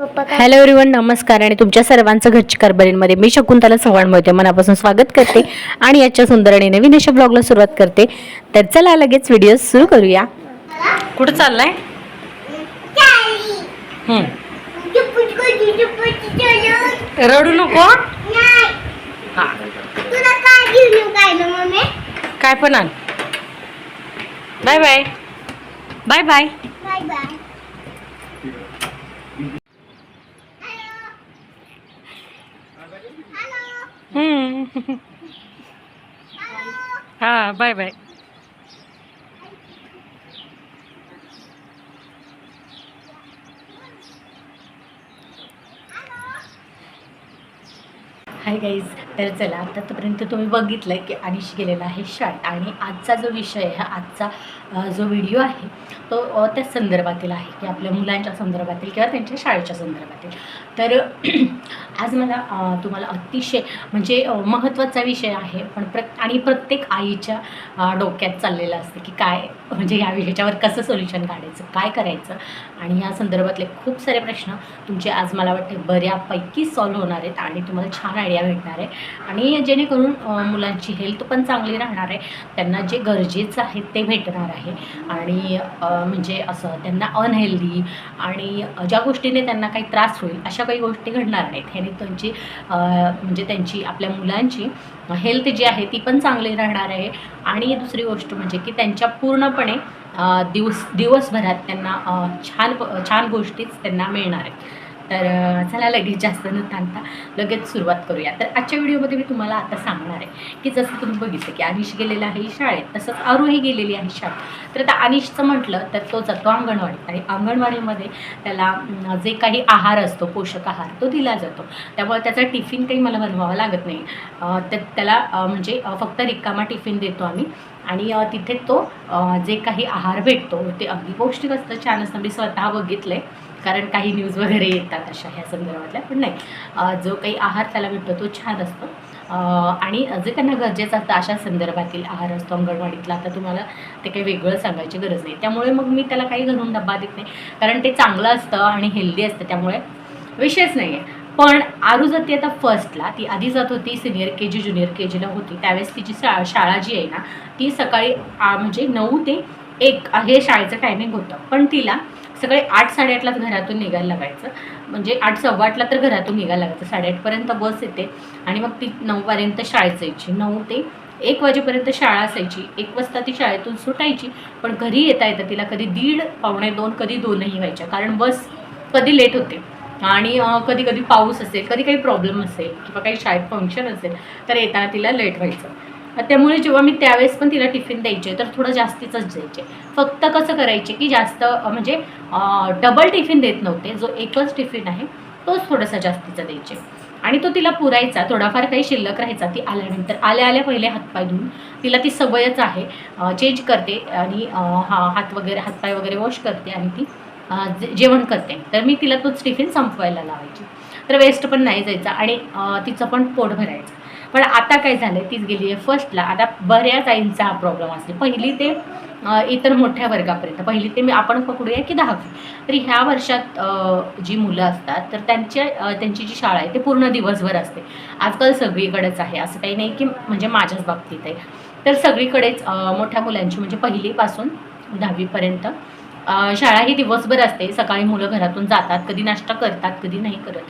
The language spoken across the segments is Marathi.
हॅलो एव्हरीवन नमस्कार आणि तुमच्या सर्वांचं घरची कारभारीमध्ये मी शकुंतला चव्हाण मोहिते मनापासून स्वागत करते आणि याच्या सुंदर आणि नवीन अशा ब्लॉगला सुरुवात करते. तर चला लगेच व्हिडिओ सुरू करूया. कुठं चाललाय. रडू नको? काय पण आण. बाय बाय बाय बाय हा बाय बाय. हाय गाईज तर चला आतापर्यंत तुम्ही बघितलं की अनिश गेलेला आहे शाळेत आणि आजचा जो विषय आहे आजचा जो व्हिडिओ आहे तो त्या संदर्भातील आहे की आपल्या मुलांच्या संदर्भातील किंवा त्यांच्या शाळेच्या संदर्भातील. तर आज मला तुम्हाला अतिशय म्हणजे महत्त्वाचा विषय आहे. पण प्र आणि प्रत्येक आईच्या डोक्यात चाललेलं असतं की काय म्हणजे या विषयाच्यावर कसं सोल्युशन काढायचं काय करायचं? आणि या संदर्भातले खूप सारे प्रश्न तुमचे आज मला वाटते बऱ्यापैकी सॉल्व्ह होणार आहेत आणि तुम्हाला छान आयडिया भेटणार आहे. आणि जेणेकरून मुलांची हेल्थ पण चांगली राहणार आहे. त्यांना जे गरजेचं आहे ते भेटणार आहे. आणि म्हणजे असं त्यांना अनहेल्दी आणि ज्या गोष्टीने त्यांना काही त्रास होईल अशा काही गोष्टी घडणार नाहीत. ह्याने त्यांची म्हणजे त्यांची आपल्या मुलांची हेल्थ जी आहे ती पण चांगली राहणार आहे. आणि दुसरी गोष्ट म्हणजे की त्यांच्या पूर्णपणे दिवस दिवसभरात त्यांना छान छान गोष्टीच त्यांना मिळणार आहेत. तर चला लगेच जास्त न थांबता लगेच सुरुवात करूया. तर आजच्या व्हिडिओमध्ये मी तुम्हाला आता सांगणार आहे की जसं तुम्ही बघितलं की अनिश गेलेला आहे शाळेत तसंच अरुही गेलेली आहे शाळेत. तर आता अनिशचं म्हटलं तर तो जातो अंगणवाडीत आणि अंगणवाडीमध्ये त्याला जे काही आहार असतो पोषक आहार तो दिला जातो. त्यामुळे त्याचा टिफिन काही मला बनवावा लागत नाही. तर त्याला म्हणजे फक्त रिकामा टिफिन देतो आम्ही. आणि तिथे तो जे काही आहार भेटतो ते अगदी पौष्टिक असतं छान असतं मी म्हणजे स्वतः बघितलं आहे कारण काही न्यूज वगैरे येतात अशा ह्या संदर्भातल्या पण नाही. जो काही आहार त्याला भेटतो तो छान असतो. आणि जे त्यांना गरजेचं असतं अशा संदर्भातील आहार असतो अंगणवाडीतला. आता तुम्हाला ते काही वेगळं सांगायची गरज नाही. त्यामुळे मग मी त्याला काही घालून डब्बा देत नाही. कारण ते चांगलं असतं आणि हेल्दी असतं त्यामुळे विषयच नाही आहे पण आरू जाती आता फर्स्टला ती आधी जात होती senior K G junior K जीला होती. त्यावेळेस तिची शा शाळा जी आहे ना ती सकाळी म्हणजे नऊ ते एक हे शाळेचं टायमिंग होतं. पण तिला सकाळी आठ साडेआठलाच घरातून निघायला लागायचं. म्हणजे आठ सव्वा आठला तर घरातून निघायला लागायचं. साडेआठपर्यंत बस येते आणि मग ती नऊपर्यंत शाळेत जायची. नऊ ते एक वाजेपर्यंत शाळा असायची. एक वाजता ती शाळेतून सुटायची. पण घरी येता येतं तिला कधी दीड पावणे दोन कधी दोनही व्हायच्या. कारण बस कधी लेट होते. आणि कधी कधी पाऊस असेल कधी काही प्रॉब्लेम असेल किंवा काही शाळेत फंक्शन असेल तर येताना तिला लेट व्हायचं. त्यामुळे जेव्हा मी त्यावेळेस पण तिला टिफिन द्यायचे तर थोडं जास्तीचंच द्यायचे. फक्त कसं करायचे की जास्त म्हणजे डबल टिफिन देत नव्हते जो एकच टिफिन आहे तोच थोडासा जास्तीचा द्यायचे. आणि तो तिला पुरायचा थोडाफार काही शिल्लक राहायचा ती आल्यानंतर आल्या आल्या पहिले हातपाय धुवून तिला ती सवयच आहे चेंज करते आणि हा हात वगैरे हातपाय वगैरे वॉश करते आणि ती जेवण करते. तर मी तिला तोच टिफिन संपवायला लावायची. तर वेस्ट पण नाही जायचा आणि तिचं पण पोट भरायचं. पण आता काय झालं तीच गेली आहे फर्स्टला आता बऱ्याच आईंचा हा प्रॉब्लेम असते. पहिली ते इतर मोठ्या वर्गापर्यंत. पहिली ते मी आपण पकडूया की दहावी. तर ह्या वर्षात जी मुलं असतात तर त्यांच्या त्यांची जी शाळा आहे ते पूर्ण दिवसभर असते. आजकाल सगळीकडेच आहे. असं काही नाही की म्हणजे माझ्याच बाबतीत आहे. तर सगळीकडेच मोठ्या मुलांची म्हणजे पहिलीपासून दहावीपर्यंत शाळा ही दिवसभर असते. सकाळी मुलं घरातून जातात कधी नाश्ता करतात कधी नाही करत.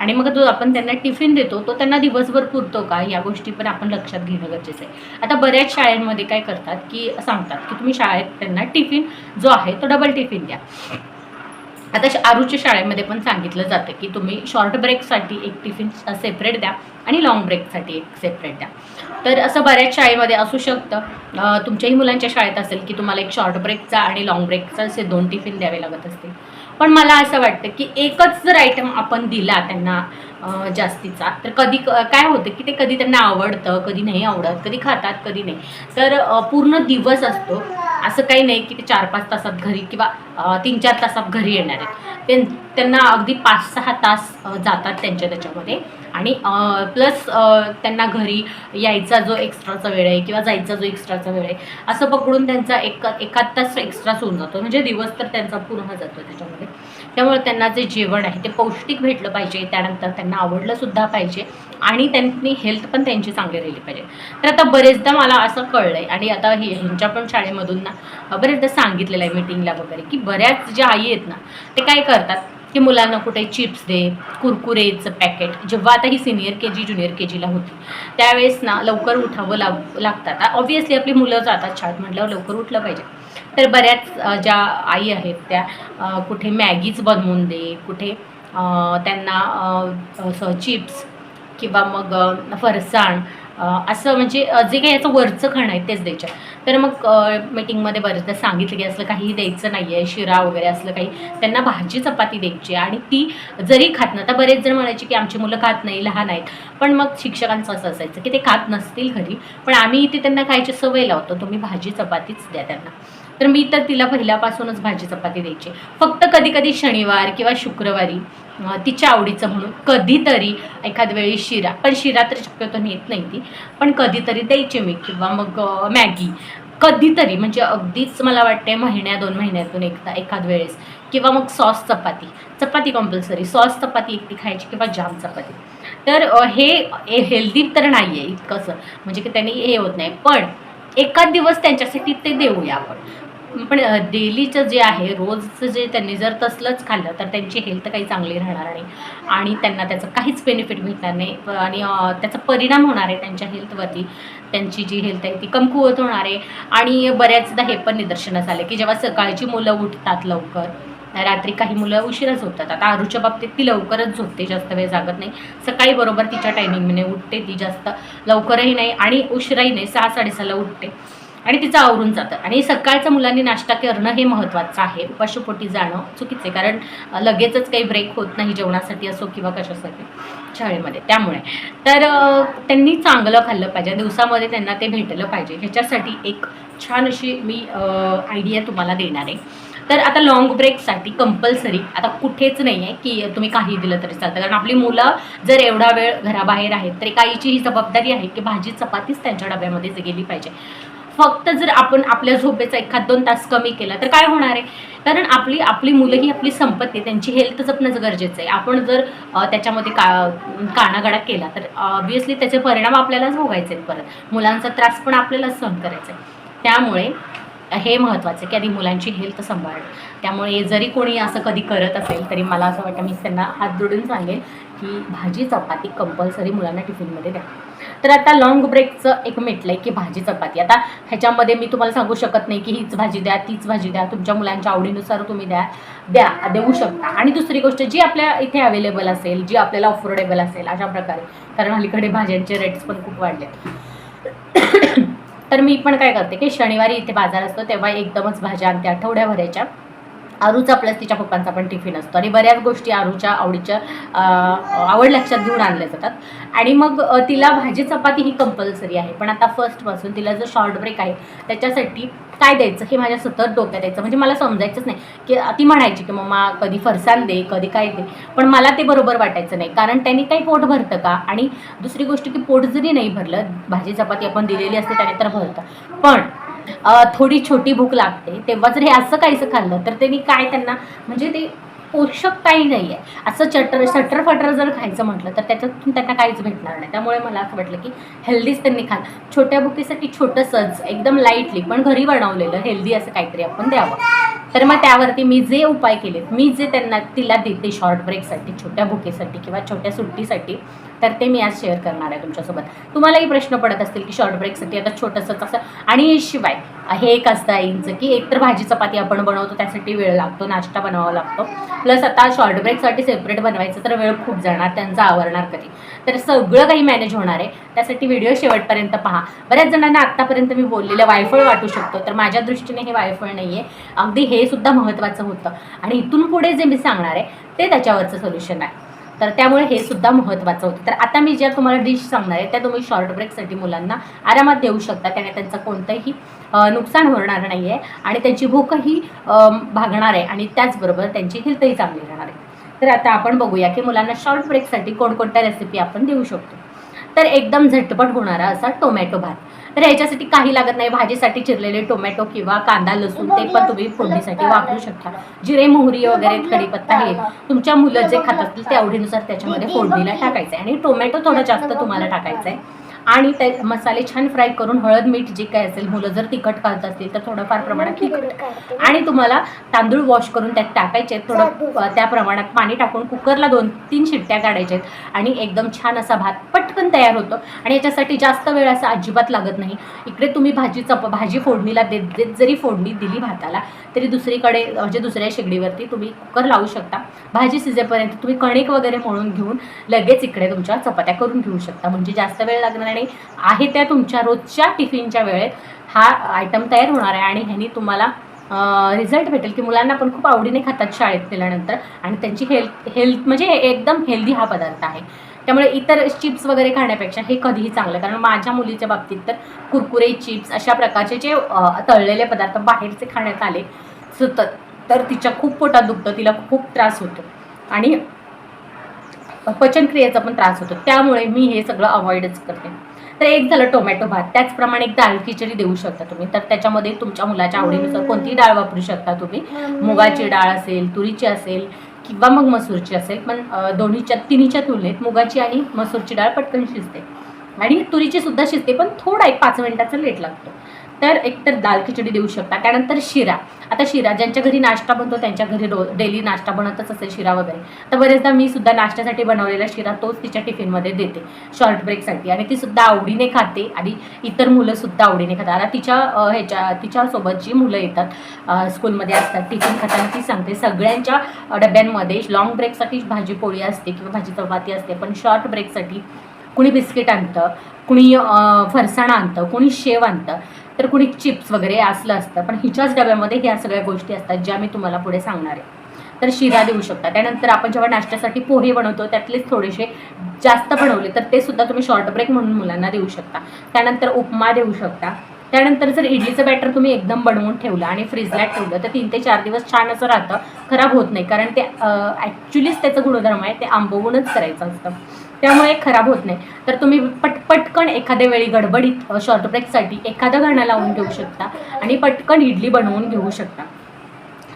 आणि मग जो आपण त्यांना टिफिन देतो तो त्यांना दिवसभर पुरतो का? या गोष्टी पण आपण लक्षात घेणं गरजेचं आहे. आता बऱ्याच शाळांमध्ये काय करतात की सांगतात की तुम्ही शाळेत त्यांना टिफिन जो आहे तो डबल टिफिन द्या. आता श- आरूच्या शाळेमध्ये पण सांगितलं जातं की तुम्ही शॉर्ट ब्रेकसाठी एक टिफिन सेपरेट द्या आणि लॉंग ब्रेकसाठी एक सेपरेट द्या. तर असं बऱ्याच शाळेमध्ये असू शकतं. तुमच्याही मुलांच्या शाळेत असेल की तुम्हाला एक शॉर्ट ब्रेकचा आणि लॉंग ब्रेकचा असे दोन टिफिन द्यावे लागत असतील. पण मला असं वाटतं की एकच जर आयटम आपण दिला त्यांना जास्तीचा तर कधी क- काय होतं की ते कधी त्यांना आवडतं कधी नाही आवडत कधी खातात कधी नाही. तर पूर्ण दिवस असतो. असं काही नाही की ते चार पाच तासात घरी किंवा तीन चार तासात घरी येणार आहेत. ते त्यांना अगदी पाच सहा तास जातात त्यांच्या त्याच्यामध्ये. आणि प्लस त्यांना घरी यायचा जो एक्स्ट्राचा वेळ आहे किंवा जायचा जो एक्स्ट्राचा वेळ आहे असं पकडून त्यांचा एक एखाद तास एक्स्ट्राच होऊन जातो. म्हणजे दिवस तर त्यांचा पूर्ण जातो त्याच्यामध्ये. त्यामुळे त्यांना जे जेवण आहे ते पौष्टिक भेटलं पाहिजे. त्यानंतर त्यांना आवडलंसुद्धा पाहिजे. आणि त्यांनी हेल्थ पण त्यांची चांगली राहिली पाहिजे. तर आता बरेचदा मला असं कळलं आहे आणि आता हे ह्यांच्या पण शाळेमधून ना बरेचदा सांगितलेलं आहे मीटिंगला वगैरे की बऱ्याच ज्या आई आहेत ना ते काय करतात? की मुलांना कुठे चिप्स दे कुरकुरेचं पॅकेट जेव्हा आता ही senior K G junior K जीला होती त्यावेळेस ना लवकर उठावं लाग लागतात. ऑब्व्हियसली आपली मुलं जातात शाळेत म्हटल्यावर लवकर उठलं पाहिजे. तर बऱ्याच ज्या आई आहेत त्या कुठे मॅगीज बनवून दे कुठे त्यांना असं चिप्स किंवा मग फरसाण असं म्हणजे जे काही याचं वरचं खाणं आहे तेच द्यायचं. तर मग मीटिंगमध्ये बरेचदा सांगितलं की असलं काहीही द्यायचं नाही आहे शिरा वगैरे असलं काही त्यांना भाजी चपाती द्यायची आणि ती जरी खात ना तर बरेच जण म्हणायचे की आमची मुलं खात नाही लहान आहेत. पण मग शिक्षकांचं असं असायचं की ते खात नसतील घरी. पण आम्ही इथे त्यांना खायची सवय लावतो. तुम्ही भाजी चपातीच द्या त्यांना. तर मी तर तिला पहिल्यापासूनच भाजी चपाती द्यायची. फक्त कधी कधी शनिवार किंवा शुक्रवारी तिच्या आवडीचं म्हणून कधीतरी एखाद वेळी शिरा. पण शिरा तर शक्यतो नेत नाही ती. पण कधीतरी द्यायची मी किंवा मग मॅगी. कधीतरी म्हणजे अगदीच मला वाटते महिन्या दोन महिन्यातून एकदा एखाद वेळेस. किंवा मग सॉस चपाती. चपाती कंपल्सरी सॉस चपाती एकटी खायची किंवा जाम चपाती. तर हे हेल्दी तर नाही आहे इतकंसं. म्हणजे की त्यांनी हे होत नाही. पण एखाद दिवस त्यांच्यासाठी ते देऊया आपण. पण डेलीचं जे आहे रोजचं जे त्यांनी जर तसलंच खाल्लं तर त्यांची हेल्थ काही चांगली राहणार नाही. आणि त्यांना त्याचं काहीच बेनिफिट भेटणार नाही. आणि त्याचा परिणाम होणार आहे त्यांच्या हेल्थवरती. त्यांची जी हेल्थ आहे ती कमकुवत होणार आहे. आणि बऱ्याचदा हे पण निदर्शनास आले की जेव्हा सकाळची मुलं उठतात लवकर रात्री काही मुलं उशिरा झोपतात आता आरूच्या बाबतीत ती लवकरच झोपते जास्त वेळ जागत नाही. सकाळी बरोबर तिच्या टायमिंगने उठते ती जास्त लवकरही नाही आणि उशिराही नाही सहा साडेसहाला उठते. आणि तिचं आवरून जातं. आणि सकाळचं मुलांनी नाश्ता करणं हे महत्त्वाचं आहे. उपाशीपोटी जाणं चुकीचं आहे. कारण लगेचच काही ब्रेक होत नाही जेवणासाठी असो किंवा कशासाठी शाळेमध्ये. त्यामुळे. तर त्यांनी चांगलं खाल्लं पाहिजे. दिवसामध्ये त्यांना ते भेटलं पाहिजे. ह्याच्यासाठी एक छान अशी मी आयडिया तुम्हाला देणार आहे. तर आता लॉंग ब्रेकसाठी कंपल्सरी आता कुठेच नाही आहे की तुम्ही काही दिलं तरी चालतं. कारण आपली मुलं जर एवढा वेळ घराबाहेर आहेत तर काहीची ही जबाबदारी आहे की भाजी चपातीच त्यांच्या डब्यामध्ये गेली पाहिजे. फक्त जर आपण आपल्या झोपेचा एखाद दोन तास कमी केला तर काय होणार आहे? कारण आपली आपली मुलं ही आपली संपत्ती आहे त्यांची हेल्थ जपणं गरजेचं आहे. आपण जर त्याच्यामध्ये का कानागाडा केला तर ऑब्वियसली त्याचे परिणाम आपल्यालाच भोगायचे आहेत परत. मुलांचा त्रास पण आपल्यालाच सहन करायचा आहे. त्यामुळे हे महत्त्वाचं की आधी मुलांची हेल्थ सांभाळणं. त्यामुळे जरी कोणी असं कधी करत असेल तरी मला असं वाटतं मी त्यांना हात जोडून सांगेन की भाजी चपाती कंपल्सरी मुलांना टिफिनमध्ये द्या. तर आता लॉंग ब्रेकचं एक मिटलं आहे की भाजी चपाती. आता ह्याच्यामध्ये मी तुम्हाला सांगू शकत नाही की हीच भाजी द्या तीच भाजी द्या तुमच्या मुलांच्या आवडीनुसार तुम्ही द्या द्या देऊ शकता. आणि दुसरी गोष्ट जी आपल्या इथे अवेलेबल असेल जी आपल्याला अफोर्डेबल असेल अशा प्रकारे. कारण अलीकडे भाज्यांचे रेट्स पण खूप वाढले तर मी पण काय करते की शनिवारी इथे बाजार असतो तेव्हा एकदमच भाज्या आणते आठवड्याभराच्या. आरूचा प्लस तिच्या पप्पांचा पण टिफिन असतो. आणि बऱ्याच गोष्टी आरूच्या आवडीच्या आवड लक्षात घेऊन आणल्या जातात. आणि मग तिला भाजी चपाती ही कंपल्सरी आहे. पण आता फर्स्टपासून तिला जो शॉर्ट ब्रेक आहे त्याच्यासाठी काय द्यायचं हे माझ्या सतत डोक्यात यायचं. म्हणजे मला समजायचंच नाही. की ती म्हणायची की मम्मा कधी फरसाण दे कधी काय दे. पण मला ते बरोबर वाटायचं नाही. कारण त्यांनी काही पोट भरतं का? आणि दुसरी गोष्ट की पोट जरी नाही भरलं भाजी चपाती आपण दिलेली असते त्याने तर भरतं. पण थोडी छोटी भूक लागते. तेव्हा जर हे असं काहीसं खाल्लं तर त्यांनी काय त्यांना म्हणजे ते पोषक काही नाही आहे असं चटर सटर फटर जर खायचं म्हटलं तर त्याच्यातून त्यांना काहीच भेटणार नाही. त्यामुळे मला असं वाटलं की हेल्दीच त्यांनी खा छोट्या भुकीसाठी छोटंसंच एकदम लाईटली पण घरी बनवलेलं हेल्दी असं काहीतरी आपण द्यावं. तर मग त्यावरती मी जे उपाय केलेत मी जे त्यांना तिला देते शॉर्ट ब्रेकसाठी छोट्या भुकेसाठी किंवा छोट्या सुट्टीसाठी तर ते मी आज शेअर करणार आहे तुमच्यासोबत. तुम्हालाही प्रश्न पडत असतील की शॉर्ट ब्रेकसाठी आता छोटंसंच असं आणि शिवाय हे एक असतं आईंचं की एकतर भाजी चपाती आपण बनवतो त्यासाठी वेळ लागतो नाश्ता बनवावा लागतो. प्लस आता शॉर्ट ब्रेकसाठी सेपरेट बनवायचं तर वेळ खूप जाणार त्यांचा आवरणार कधी? तर सगळं काही मॅनेज होणार आहे. त्यासाठी व्हिडिओ शेवटपर्यंत पहा. बऱ्याच जणांना आत्तापर्यंत मी बोललेलं वायफळ वाटू शकतो तर माझ्या दृष्टीने हे वायफळ नाही आहे अगदी हे सुद्धा महत्त्वाचं होतं. आणि इथून पुढे जे मी सांगणार आहे ते त्याच्यावरचं सोल्युशन आहे. तर त्यामुळे हे सुद्धा महत्त्वाचं होतं. तर आता मी ज्या तुम्हाला डिश सांगणार आहे त्या तुम्ही शॉर्ट ब्रेकसाठी मुलांना आरामात देऊ शकता त्याने त्यांचं कोणतंही नुकसान होणार नाही आहे आणि त्यांची भूकही भागणार आहे आणि त्याचबरोबर त्यांची हेल्थही चांगली राहणार आहे. तर आता आपण बघूया की मुलांना शॉर्ट ब्रेकसाठी कोणकोणत्या रेसिपी आपण देऊ शकतो. तर एकदम झटपट होणारा असा टोमॅटो भात. तर याच्यासाठी काही लागत नाही. भाजीसाठी चिरलेले टोमॅटो किंवा कांदा लसूण ते पण तुम्ही फोडणीसाठी वापरू शकता. जिरे मोहरी वगैरे कढीपत्ता हे तुमच्या मुलं जे खात असतील ते आवडीनुसार त्याच्यामध्ये फोडणीला टाकायचं आहे आणि टोमॅटो थोडं जास्त तुम्हाला टाकायचं आहे आणि ते मसाले छान फ्राय करून हळद मीठ जे काय असेल मुलं जर तिखट खात असतील तर थोडंफार प्रमाणात तिखट आणि तुम्हाला तांदूळ वॉश करून त्यात टाकायचे. थोडं त्या प्रमाणात पाणी टाकून कुकरला दोन तीन शिट्ट्या काढायच्या आहेत. आणि एकदम छान असा भात पटकन तयार होतो. आणि याच्यासाठी जास्त वेळ असा अजिबात लागत नाही. इकडे तुम्ही भाजी चप भाजी फोडणीला देत देत जरी फोडणी दिली भाताला तरी दुसरीकडे म्हणजे दुसऱ्या शेगडीवरती तुम्ही कुकर लावू शकता. भाजी शिजेपर्यंत तुम्ही कणिक वगैरे मळून घेऊन लगेच इकडे तुमच्या चपात्या करून घेऊ शकता. म्हणजे जास्त वेळ लागणार नाही आहे त्या तुमच्या रोजच्या टिफिनच्या वेळेत हा आयटम तयार होणार आहे. आणि ह्यानी तुम्हाला रिझल्ट भेटेल की मुलांना पण खूप आवडीने खातात शाळेत गेल्यानंतर. आणि त्यांची हेल्थ हेल्थ म्हणजे एकदम हेल्दी हा पदार्थ आहे. त्यामुळे इतर चिप्स वगैरे खाण्यापेक्षा हे कधीही चांगलं. कारण माझ्या मुलीच्या बाबतीत तर कुरकुरे चिप्स अशा प्रकारचे जे तळलेले पदार्थ बाहेरचे खाण्यात आले सतत तर तिच्या खूप पोटात दुखतं तिला खूप त्रास होतो. आणि पचनक्रियेचा पण त्रास होतो. त्यामुळे मी हे सगळं अवॉइडच करते. तर एक झालं टोमॅटो भात. त्याचप्रमाणे एक दाल खिचडी देऊ शकता तुम्ही. तर त्याच्यामध्ये तुमच्या मुलाच्या आवडीनुसार कोणतीही डाळ वापरू शकता तुम्ही. मुगाची डाळ असेल तुरीची असेल किंवा मग मसूरची असेल. पण दोन्हीच्या तिन्हीच्या तुलनेत मुगाची आणि मसूरची डाळ पटकन शिजते. आणि तुरीची सुद्धा शिजते पण थोडा एक पाच मिनिटाचा लेट लागतो. तर एकतर दाल खिचडी देऊ शकता. त्यानंतर शिरा. आता शिरा ज्यांच्या घरी नाश्ता बनतो त्यांच्या घरी रो डेली नाश्ता बनतच असेल शिरा वगैरे. तर बरेचदा मी सुद्धा नाश्त्यासाठी बनवलेला शिरा तोच तिच्या टिफिनमध्ये देते शॉर्ट ब्रेकसाठी. आणि ती सुद्धा आवडीने खाते आणि इतर मुलं सुद्धा आवडीने खातात. आता तिच्या ह्याच्या तिच्यासोबत जी मुलं येतात स्कूलमध्ये असतात टिफिन खाताना ती सांगते सगळ्यांच्या डब्यांमध्ये लॉंग ब्रेकसाठी भाजी पोळी असते किंवा भाजी चपाती असते पण शॉर्ट ब्रेकसाठी कुणी बिस्किट आणतं कुणी फरसाण आणतं कुणी शेव आणतं. तर कुणी चिप्स वगैरे असलं असतं पण हिच्याच डब्यामध्ये ह्या सगळ्या गोष्टी असतात ज्या मी तुम्हाला पुढे सांगणार आहे. तर शिरा देऊ शकता. त्यानंतर आपण जेव्हा नाश्त्यासाठी पोहे बनवतो त्यातलेच थोडेसे जास्त बनवले तर ते सुद्धा तुम्ही शॉर्ट ब्रेक म्हणून मुलांना देऊ शकता. त्यानंतर उपमा देऊ शकता. त्यानंतर जर इडलीचं बॅटर तुम्ही एकदम बनवून ठेवलं आणि फ्रीजला ठेवलं तर तीन ते चार दिवस छान असं राहतं. खराब होत नाही कारण ते ॲक्च्युलीच त्याचं गुणधर्म आहे ते आंबवूनच करायचं असतं. त्यामुळे खराब होत नाही. तर तुम्ही पट पटकन एखाद्या वेळी गडबडीत शॉर्ट ब्रेकसाठी एखादं गाणं लावून घेऊ शकता आणि पटकन इडली बनवून घेऊ शकता.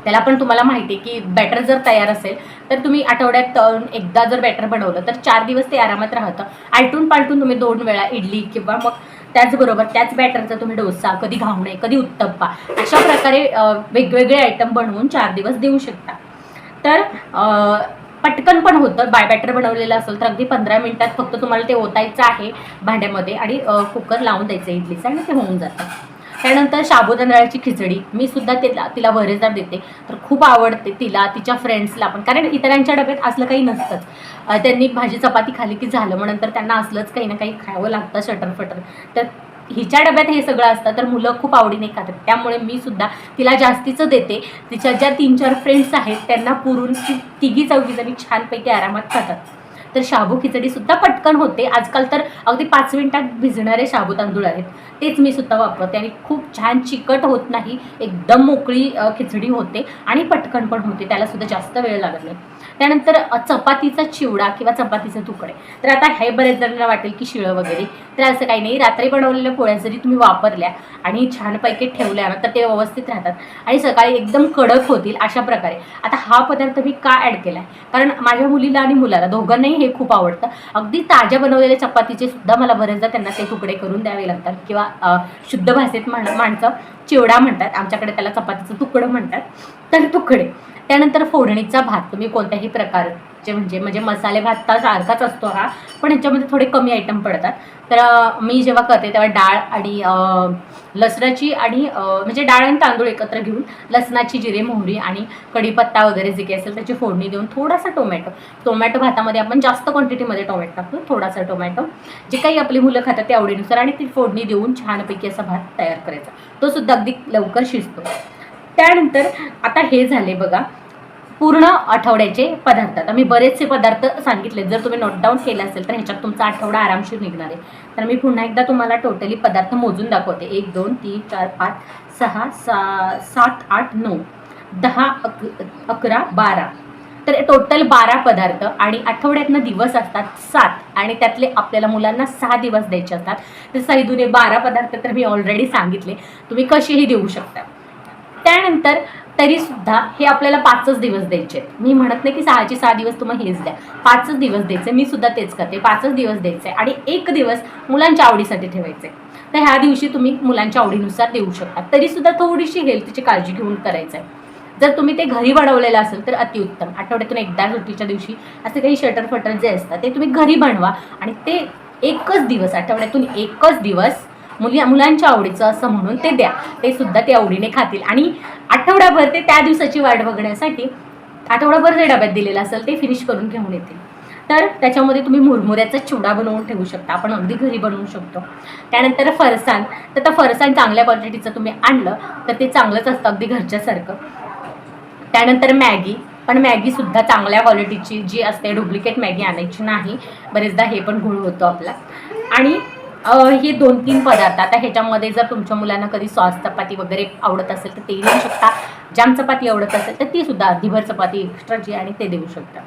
त्याला पण तुम्हाला माहिती आहे की बॅटर जर तयार असेल तर तुम्ही आठवड्यात एकदा जर बॅटर बनवलं तर चार दिवस ते आरामात राहतं. आलटून पालटून तुम्ही दोन वेळा इडली किंवा मग त्याचबरोबर त्याच बॅटरचा तुम्ही डोसा कधी घावणे कधी उत्तप्पा अशा प्रकारे वेगवेगळे आयटम बनवून चार दिवस देऊ शकता. तर पटकन पण होतं. बाय बॅटर बनवलेलं असेल तर अगदी पंधरा मिनिटात फक्त तुम्हाला ते ओतायचं आहे भांड्यामध्ये आणि कुकर लावून द्यायचं इडलीचं आणि ते होऊन जातं. त्यानंतर साबुदाण्याची खिचडी. मी सुद्धा तिला तिला बरेचदा देते. तर खूप आवडते तिला तिच्या फ्रेंड्सला पण. कारण इतरांच्या डब्यात असलं काही नसतंच त्यांनी भाजी चपाती खाली की झालं. म्हणून तर त्यांना असलंच काही ना काही खावं लागतं शटर फटर तर हिच्या डब्यात हे सगळं असतं तर मुलं खूप आवडीने खातात. त्यामुळे मी सुद्धा तिला जास्तीचं देते. तिच्या ज्या तीन चार फ्रेंड्स आहेत त्यांना पुरून ती तिघी चौघीजणी छानपैकी आरामात खातात. तर शाबू खिचडी सुद्धा पटकन होते. आजकाल तर अगदी पाच मिनिटात भिजणारे शाबू तांदूळ आहेत. तेच मी सुद्धा वापरते आणि खूप छान चिकट होत नाही. एकदम मोकळी खिचडी होते आणि पटकन पण होते. त्याला सुद्धा जास्त वेळ लागत नाही. त्यानंतर चपातीचा चिवडा किंवा चपातीचे तुकडे. तर आता हे बरेच जणांना वाटेल की शिळं वगैरे. तर असं काही नाही. रात्री बनवलेल्या पोळ्या जरी तुम्ही वापरल्या आणि छानपैकी ठेवल्या ना तर ते व्यवस्थित राहतात. आणि सकाळी एकदम कडक होतील अशा प्रकारे. आता हा पदार्थ मी का ॲड केला आहे कारण माझ्या मुलीला आणि मुलाला दोघांनाही हे खूप आवडतं. अगदी ताज्या बनवलेल्या चपातीचे सुद्धा मला बरेचदा त्यांना ते तुकडे करून द्यावे लागतात. किंवा शुद्ध भाषेत म्हण माणसं चिवडा म्हणतात. आमच्याकडे त्याला चपातीचं तुकडं म्हणतात. तर तुकडे. त्यानंतर फोडणीचा भात तुम्ही कोणत्याही प्रकारचे म्हणजे म्हणजे मसाले भात तर सारखाच असतो हा पण ह्याच्यामध्ये थोडे कमी आयटम पडतात. तर मी जेव्हा करते तेव्हा डाळ आणि लसणाची आणि म्हणजे डाळ आणि तांदूळ एकत्र घेऊन लसणाची जिरे मोहरी आणि कढीपत्ता वगैरे जे काही असेल त्याची फोडणी देऊन थोडासा टोमॅटो टोमॅटो भातामध्ये आपण जास्त क्वांटिटीमध्ये टोमॅटो टाकतो थोडासा टोमॅटो. जे काही आपली मुलं खातात ते आवडीनुसार आणि ती फोडणी देऊन छानपैकी असा भात तयार करायचा. तो सुद्धा अगदी लवकर शिजतो. त्यानंतर आता हे झाले बघा. पूर्ण आठवड्याचे पदार्थ. आता मी बरेचसे पदार्थ सांगितले जर तुम्ही नोट डाऊन केले असेल तर ह्याच्यात तुमचा आठवडा आरामशीर निघणार आहे. तर मी पुन्हा एकदा तुम्हाला टोटली पदार्थ मोजून दाखवते. एक दोन तीन चार पाच सहा सा सात आठ नऊ दहा अक अकरा बारा. तर टोटल बारा पदार्थ आणि आठवड्यातनं दिवस असतात सात आणि त्यातले आपल्याला मुलांना सहा दिवस द्यायचे असतात. तर सैदूने बारा पदार्थ तर मी ऑलरेडी सांगितले. तुम्ही कसेही देऊ शकता. त्यानंतर तरीसुद्धा हे आपल्याला पाचच दिवस द्यायचे आहेत. मी म्हणत नाही की सहाचे सहा दिवस तुम्ही हेच द्या. पाचच दिवस द्यायचे मी सुद्धा तेच करते. पाचच दिवस द्यायचे आणि एक दिवस मुलांच्या आवडीसाठी ठेवायचे. तर ह्या दिवशी तुम्ही मुलांच्या आवडीनुसार देऊ शकता. तरीसुद्धा थोडीशी हेल्थची काळजी घेऊन करायचं आहे. जर तुम्ही ते घरी बनवलेलं असेल तर अतिउत्तम. आठवड्यातून एकदा सुट्टीच्या दिवशी असे काही शटर फटर जे असतात ते तुम्ही घरी बनवा आणि ते एकच दिवस आठवड्यातून एकच दिवस मुली मुलांच्या आवडीचं असं म्हणून ते द्या. ते सुद्धा ते आवडीने खातील. आणि आठवड्याभर ते त्या दिवसाची वाट बघण्यासाठी आठवडाभर जे डब्यात दिलेलं असेल ते फिनिश करून घेऊन येतील. तर त्याच्यामध्ये तुम्ही मुरमुऱ्याचा चिवडा बनवून ठेवू शकता. आपण अगदी घरी बनवू शकतो. त्यानंतर फरसाण तर त्या फरसाण चांगल्या क्वालिटीचं तुम्ही आणलं तर ते चांगलंच असतं अगदी घरच्यासारखं. त्यानंतर मॅगी. पण मॅगीसुद्धा चांगल्या क्वालिटीची जी असते डुप्लिकेट मॅगी आणायची नाही. बरेचदा हे पण घोळ होतो आपला. आणि हे दोन तीन पदार्थ. आता ह्याच्यामध्ये जर तुमच्या मुलांना कधी सॉस चपाती वगैरे आवडत असेल तर ते देऊ शकता. जाम चपाती आवडत असेल तर ती सुद्धा अर्धीभर चपाती एक्स्ट्रा जी आणि ते देऊ शकता.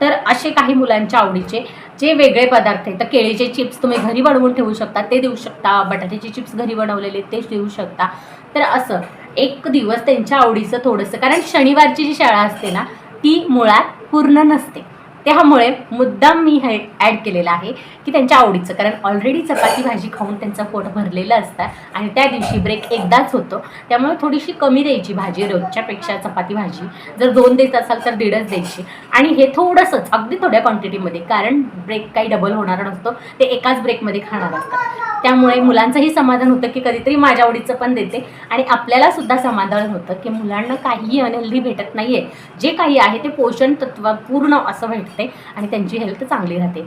तर असे काही मुलांच्या आवडीचे जे वेगळे पदार्थ आहेत तर केळीचे चिप्स तुम्ही घरी बनवून ठेवू शकता ते देऊ शकता. बटाट्याचे चिप्स घरी बनवलेले ते देऊ शकता. तर असं एक दिवस त्यांच्या आवडीचं थोडंसं कारण शनिवारची जी शाळा असते ना ती मुळात पूर्ण नसते. त्यामुळे मुद्दाम मी हे ॲड केलेलं आहे की त्यांच्या आवडीचं. कारण ऑलरेडी चपाती भाजी खाऊन त्यांचं पोट भरलेलं असतं आणि त्या दिवशी ब्रेक एकदाच होतो. त्यामुळे थोडीशी कमी द्यायची भाजी रोजच्यापेक्षा चपाती भाजी. जर दोन देत असाल तर दीडच द्यायची. आणि हे थोडंसंच अगदी थोड्या क्वांटिटीमध्ये कारण ब्रेक काही डबल होणार नसतो. ते एकाच ब्रेकमध्ये खाणार असतात. त्यामुळे मुलांचंही समाधान होतं की कधीतरी माझ्या आवडीचं पण देते. आणि आपल्याला सुद्धा समाधान होतं की मुलांना काहीही अनहेल्दी भेटत नाही आहे जे काही आहे ते पोषण तत्व पूर्ण असं भेटतं. आणि त्यांची हेल्थ चांगली राहते.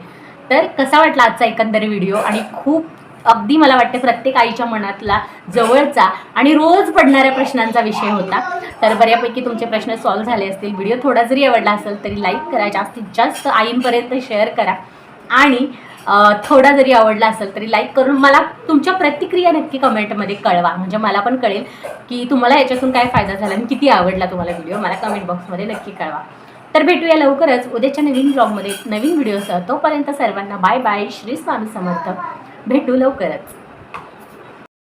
तर कसा वाटला आजचा एकंदर व्हिडिओ आणि खूप अगदी मला वाटते प्रत्येक आईच्या मनातला जवळचा आणि रोज पडणाऱ्या प्रश्नांचा विषय होता. तर बऱ्यापैकी तुमचे प्रश्न सॉल्व्ह झाले असतील. व्हिडिओ थोडा जरी आवडला असेल तरी लाईक करा. जास्तीत जास्त आईंपर्यंत शेअर करा. आणि थोडा जरी आवडला असेल तरी लाईक करून मला तुमच्या प्रतिक्रिया नक्की कमेंटमध्ये कळवा. म्हणजे मला पण कळेल की तुम्हाला याच्यातून काय फायदा झाला आणि किती आवडला तुम्हाला व्हिडिओ मला कमेंट बॉक्समध्ये नक्की कळवा. तर भेटूया लवकरच उद्याच्या नवीन ब्लॉगमध्ये. नवीन व्हिडिओसह तोपर्यंत सर्वांना बाय बाय. श्री स्वामी समर्थ. भेटू लवकरच.